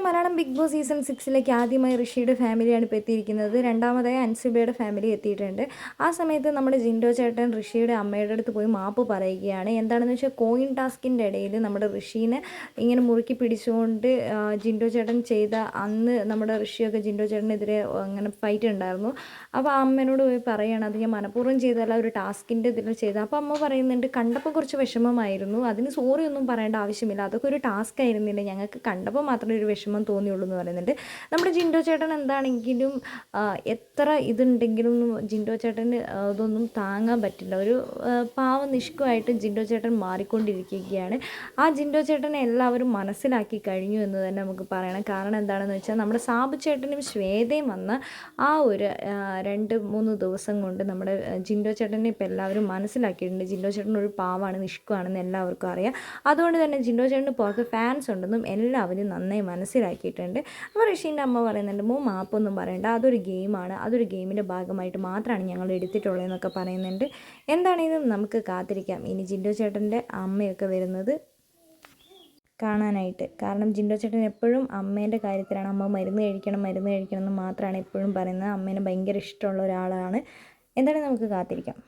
അങ്ങനെ Malayalam big boss season സിക്സിലേക്ക് ആദ്യമായി ഋഷിയുടെ ഫാമിലിയാണ് ഇപ്പോൾ എത്തിയിരിക്കുന്നത്. രണ്ടാമതായി അൻസിബയുടെ ഫാമിലി എത്തിയിട്ടുണ്ട്. ആ സമയത്ത് നമ്മുടെ ജിൻഡോ ചേട്ടൻ ഋഷിയുടെ അമ്മയുടെ അടുത്ത് പോയി മാപ്പ് പറയുകയാണ്. എന്താണെന്ന് വെച്ചാൽ കോയിൻ ടാസ്കിന്റെ ഇടയിൽ നമ്മുടെ ഋഷീനെ ഇങ്ങനെ മുറുക്കി പിടിച്ചുകൊണ്ട് ജിൻഡോ ചേട്ടൻ ചെയ്ത അന്ന് നമ്മുടെ ഋഷിയൊക്കെ ജിൻഡോ ചേട്ടനെതിരെ അങ്ങനെ ഫൈറ്റ് ഉണ്ടായിരുന്നു. അപ്പോൾ ആ അമ്മേനോട് പോയി പറയുകയാണ് അത് ഞാൻ മനഃപൂർവം ചെയ്തല്ല ഒരു ടാസ്കിന്റെ ഇതിൽ ചെയ്ത അപ്പോൾ അമ്മ പറയുന്നുണ്ട് കണ്ടപ്പോൾ കുറച്ച് വിഷമമായിരുന്നു. അതിന് സോറി ഒന്നും പറയേണ്ട ആവശ്യമില്ല. അതൊക്കെ ഒരു ടാസ്ക് ആയിരുന്നില്ല. ഞങ്ങൾക്ക് കണ്ടപ്പോൾ മാത്രമേ ഒരു വിഷമം തോന്നിയുള്ളൂ എന്ന് പറയുന്നുണ്ട്. നമ്മുടെ ജിൻഡോ ചേട്ടൻ എന്താണെങ്കിലും എത്ര ഇതുണ്ടെങ്കിലും ജിൻഡോ ചേട്ടന് അതൊന്നും താങ്ങാൻ പറ്റില്ല. ഒരു പാവ നിഷ്കുമായിട്ട് ജിൻഡോ ചേട്ടൻ മാറിക്കൊണ്ടിരിക്കുകയാണ്. ആ ജിൻഡോ ചേട്ടനെ എല്ലാവരും മനസ്സിലാക്കി കഴിഞ്ഞു എന്ന് തന്നെ നമുക്ക് പറയണം. കാരണം എന്താണെന്ന് വെച്ചാൽ നമ്മുടെ സാബു ചേട്ടനും ശ്വേതയും വന്ന ആ ഒരു രണ്ട് മൂന്ന് ദിവസം കൊണ്ട് നമ്മുടെ ജിൻഡോ ചേട്ടനെ ഇപ്പോൾ എല്ലാവരും മനസ്സിലാക്കിയിട്ടുണ്ട്. ജിൻഡോ ചേട്ടൻ ഒരു പാവാണ് നിഷ്കുവാണെന്ന് എല്ലാവർക്കും അറിയാം. അതുകൊണ്ട് തന്നെ ജിൻഡോ ചേട്ടന് പുറത്ത് ഫാൻസ് ഉണ്ടെന്നും എല്ലാവരും നന്നായി മനസ്സിലാക്കിയിട്ടുണ്ട് അപ്പോൾ ഋഷീന്റെ അമ്മ പറയുന്നുണ്ട് മോ മാപ്പൊന്നും പറയണ്ട അതൊരു ഗെയിമാണ്. അതൊരു ഗെയിമിന്റെ ഭാഗമായിട്ട് മാത്രമാണ് ഞങ്ങൾ എടുത്തിട്ടുള്ളതെന്നൊക്കെ പറയുന്നുണ്ട്. എന്താണെങ്കിലും നമുക്ക് കാത്തിരിക്കാം. ഇനി ജിൻഡോ ചേട്ടന്റെ അമ്മയൊക്കെ വരുന്നത് കാണാനായിട്ട്. കാരണം ജിൻഡോ ചേട്ടൻ എപ്പോഴും അമ്മേന്റെ കാര്യത്തിലാണ്. അമ്മ മരുന്ന് കഴിക്കണം മരുന്ന് കഴിക്കണം എന്ന് മാത്രമാണ് എപ്പോഴും പറയുന്നത്. അമ്മേനെ ഭയങ്കര ഇഷ്ടമുള്ള ഒരാളാണ്. എന്തായാലും നമുക്ക് കാത്തിരിക്കാം.